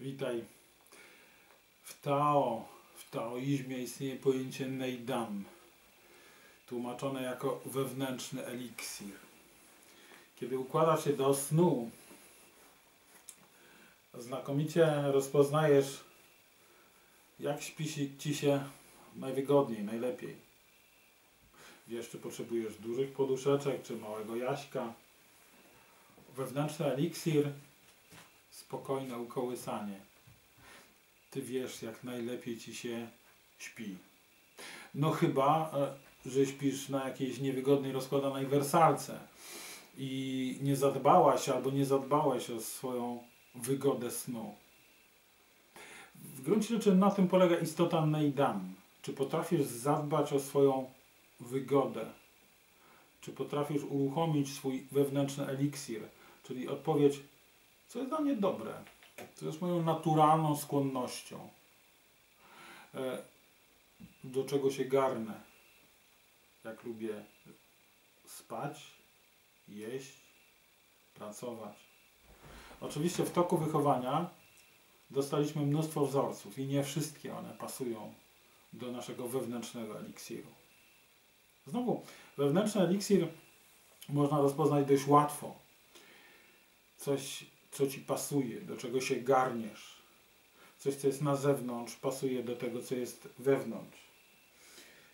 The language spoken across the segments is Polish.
Witaj. W Tao, w taoizmie istnieje pojęcie Neidam, tłumaczone jako wewnętrzny eliksir. Kiedy układasz się do snu, znakomicie rozpoznajesz, jak śpi ci się najwygodniej, najlepiej. Wiesz, czy potrzebujesz dużych poduszeczek, czy małego jaśka. Wewnętrzny eliksir spokojne ukołysanie. Ty wiesz, jak najlepiej ci się śpi. No chyba, e, że śpisz na jakiejś niewygodnej, rozkładanej wersalce i nie zadbałaś albo nie zadbałeś o swoją wygodę snu. W gruncie rzeczy na tym polega istota Neidam. Czy potrafisz zadbać o swoją wygodę? Czy potrafisz uruchomić swój wewnętrzny eliksir? Czyli odpowiedź co jest dla mnie dobre, co jest moją naturalną skłonnością, e, do czego się garnę, jak lubię spać, jeść, pracować. Oczywiście w toku wychowania dostaliśmy mnóstwo wzorców i nie wszystkie one pasują do naszego wewnętrznego eliksiru. Znowu, wewnętrzny eliksir można rozpoznać dość łatwo. Coś co ci pasuje, do czego się garniesz. Coś, co jest na zewnątrz, pasuje do tego, co jest wewnątrz.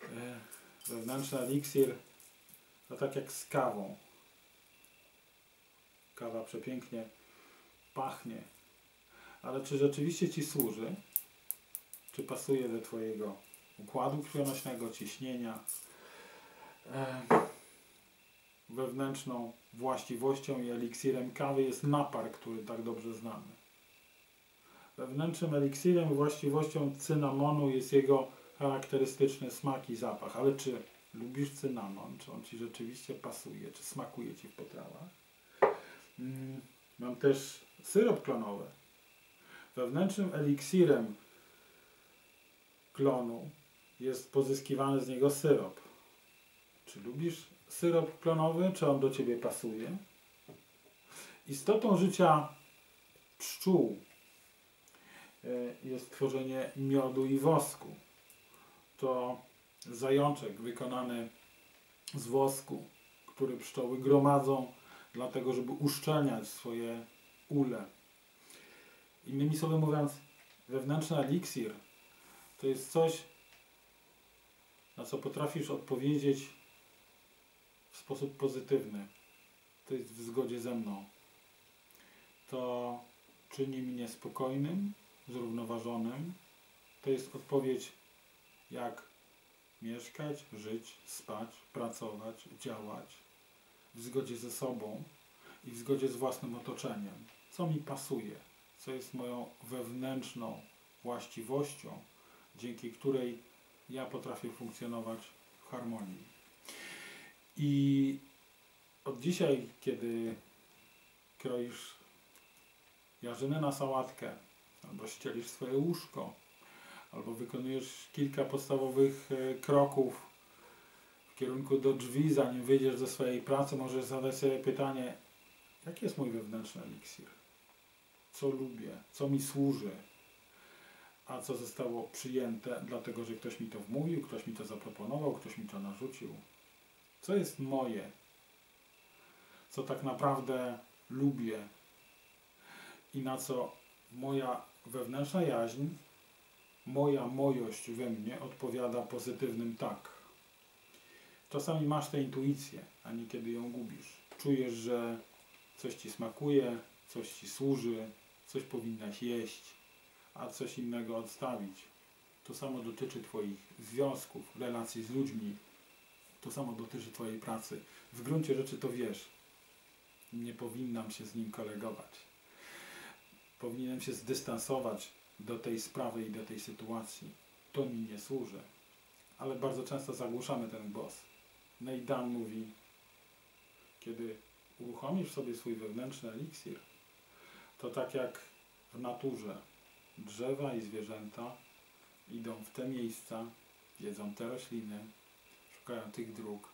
E, Wewnętrzny eliksir to tak jak z kawą. Kawa przepięknie pachnie, ale czy rzeczywiście ci służy? Czy pasuje do Twojego układu krwionośnego, ciśnienia? E, wewnętrzną właściwością i eliksirem kawy jest napar, który tak dobrze znamy. Wewnętrznym eliksirem i właściwością cynamonu jest jego charakterystyczny smak i zapach. Ale czy lubisz cynamon? Czy on Ci rzeczywiście pasuje? Czy smakuje Ci w potrawach? Mm, mam też syrop klonowy. Wewnętrznym eliksirem klonu jest pozyskiwany z niego syrop. Czy lubisz syrop klonowy, czy on do Ciebie pasuje? Istotą życia pszczół e, jest tworzenie miodu i wosku. To zajączek wykonany z wosku, który pszczoły gromadzą dlatego, żeby uszczelniać swoje ule. Innymi słowy mówiąc, wewnętrzny eliksir to jest coś, na co potrafisz odpowiedzieć w sposób pozytywny. To jest w zgodzie ze mną. To czyni mnie spokojnym, zrównoważonym. To jest odpowiedź, jak mieszkać, żyć, spać, pracować, działać w zgodzie ze sobą i w zgodzie z własnym otoczeniem. Co mi pasuje, co jest moją wewnętrzną właściwością, dzięki której ja potrafię funkcjonować w harmonii. I od dzisiaj, kiedy kroisz jarzynę na sałatkę, albo ścielisz swoje łóżko, albo wykonujesz kilka podstawowych e, kroków w kierunku do drzwi, zanim wyjdziesz ze swojej pracy, możesz zadać sobie pytanie, jaki jest mój wewnętrzny eliksir? Co lubię? Co mi służy? A co zostało przyjęte, dlatego że ktoś mi to wmówił, ktoś mi to zaproponował, ktoś mi to narzucił? Co jest moje? Co tak naprawdę lubię? I na co moja wewnętrzna jaźń, moja mojość we mnie odpowiada pozytywnym tak. Czasami masz tę intuicję, a niekiedy ją gubisz. Czujesz, że coś ci smakuje, coś ci służy, coś powinnaś jeść, a coś innego odstawić. To samo dotyczy Twoich związków, relacji z ludźmi, to samo dotyczy Twojej pracy. W gruncie rzeczy to wiesz. Nie powinnam się z nim kolegować. Powinienem się zdystansować do tej sprawy i do tej sytuacji. To mi nie służy. Ale bardzo często zagłuszamy ten głos. Nejdan mówi, kiedy uruchomisz sobie swój wewnętrzny eliksir, to tak jak w naturze drzewa i zwierzęta idą w te miejsca, jedzą te rośliny, szukają tych dróg,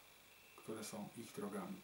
które są ich drogami.